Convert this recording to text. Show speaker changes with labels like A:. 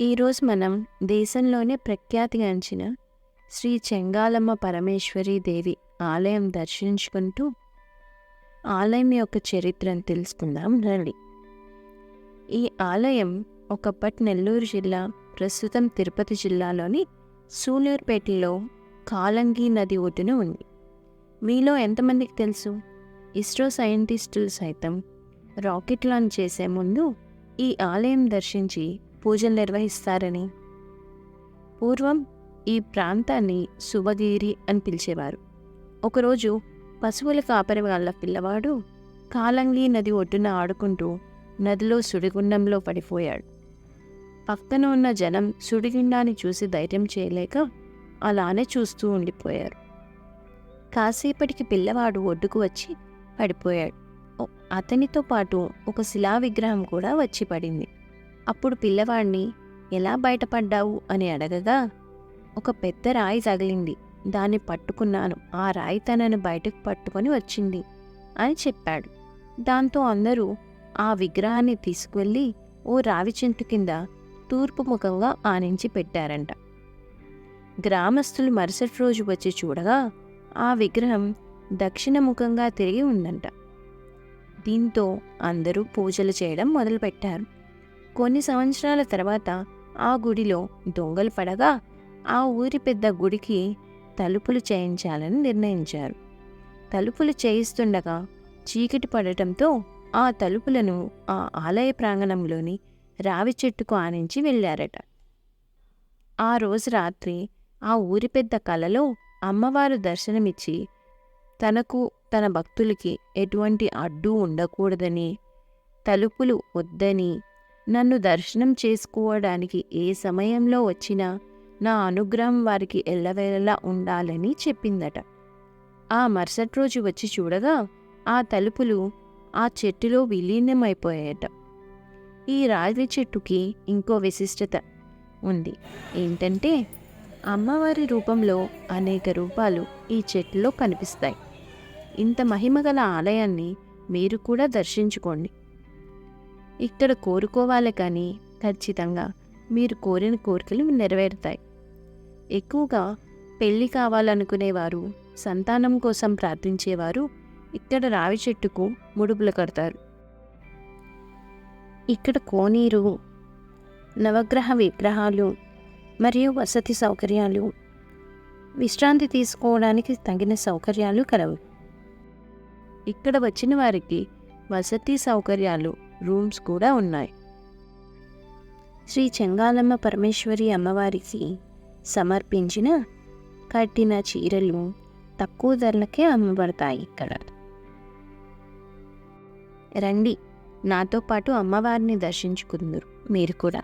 A: ఈరోజు మనం దేశంలోనే ప్రఖ్యాతిగాంచిన శ్రీ చెంగాలమ్మ పరమేశ్వరి దేవి ఆలయం దర్శించుకుంటూ ఆలయం యొక్క చరిత్రను తెలుసుకుందాం రండి. ఈ ఆలయం ఒకప్పటి నెల్లూరు జిల్లా ప్రస్తుతం తిరుపతి జిల్లాలోని సూలూరుపేటలో కాలంగి నది ఒడ్డున ఉంది. మీలో ఎంతమందికి తెలుసు? ఇస్రో సైంటిస్టులు సైతం రాకెట్ లాంచ్ చేసే ముందు ఈ ఆలయం దర్శించి పూజలు నిర్వహిస్తారని. పూర్వం ఈ ప్రాంతాన్ని శుభగిరి అని పిలిచేవారు. ఒకరోజు పశువుల కాపరి వాళ్ళ పిల్లవాడు కాలంగి నది ఒడ్డున ఆడుకుంటూ నదిలో సుడిగుండంలో పడిపోయాడు. పక్కన ఉన్న జనం సుడిగుండాన్ని చూసి ధైర్యం చేయలేక అలానే చూస్తూ ఉండిపోయారు. కాసేపటికి పిల్లవాడు ఒడ్డుకు వచ్చి పడిపోయాడు. అతనితో పాటు ఒక శిలా విగ్రహం కూడా వచ్చి పడింది. అప్పుడు పిల్లవాడిని ఎలా బయటపడ్డావు? అని అడగగా ఒక పెద్ద రాయి తగిలింది. దాన్ని పట్టుకున్నాను. ఆ రాయి తనను బయటకు పట్టుకొని వచ్చింది అని చెప్పాడు. దాంతో అందరూ ఆ విగ్రహాన్ని తీసుకువెళ్ళి ఓ రావి చెంటు కింద తూర్పు ముఖంగా ఆనించి పెట్టారంట. గ్రామస్తులు మరుసటి రోజు వచ్చి చూడగా ఆ విగ్రహం దక్షిణ ముఖంగా తిరిగి ఉందంట. దీంతో అందరూ పూజలు చేయడం మొదలుపెట్టారు. కొన్ని సంవత్సరాల తర్వాత ఆ గుడిలో దొంగలు పడగా ఆ ఊరి పెద్ద గుడికి తలుపులు చేయించాలని నిర్ణయించారు. తలుపులు చేయిస్తుండగా చీకటి పడటంతో ఆ తలుపులను ఆ ఆలయ ప్రాంగణంలోని రావి చెట్టుకు ఆనించి వెళ్ళారట. ఆ రోజు రాత్రి ఆ ఊరి పెద్ద కలలో అమ్మవారు దర్శనమిచ్చి తనకు తన భక్తులకి ఎటువంటి అడ్డు ఉండకూడదని తలుపులు వద్దని నన్ను దర్శనం చేసుకోవడానికి ఏ సమయంలో వచ్చినా నా అనుగ్రహం వారికి ఎల్లవేళలా ఉండాలని చెప్పిందట. ఆ మరుసటి రోజు వచ్చి చూడగా ఆ తలుపులు ఆ చెట్టులో విలీనమైపోయాయట. ఈ రావి చెట్టుకి ఇంకో విశిష్టత ఉంది. ఏంటంటే అమ్మవారి రూపంలో అనేక రూపాలు ఈ చెట్టులో కనిపిస్తాయి. ఇంత మహిమగల ఆలయాన్ని మీరు కూడా దర్శించుకోండి. ఇక్కడ కోరుకోవాలి కానీ ఖచ్చితంగా మీరు కోరిన కోరికలు నెరవేరుతాయి. ఎక్కువగా పెళ్ళి కావాలనుకునేవారు సంతానం కోసం ప్రార్థించేవారు ఇక్కడ రావి చెట్టుకు ముడుపులు కడతారు. ఇక్కడ కోనీరు నవగ్రహ విగ్రహాలు మరియు వసతి సౌకర్యాలు విశ్రాంతి తీసుకోవడానికి తగిన సౌకర్యాలు కలవు. ఇక్కడ వచ్చిన వారికి వసతి సౌకర్యాలు రూమ్స్ కూడా ఉన్నాయి. శ్రీ చెంగాలమ్మ పరమేశ్వరి అమ్మవారికి సమర్పించిన కట్టిన చీరలు తక్కువ ధరలకే అమ్మబడతాయి ఇక్కడ. రండి నాతో పాటు అమ్మవారిని దర్శించుకుందరు మీరు కూడా.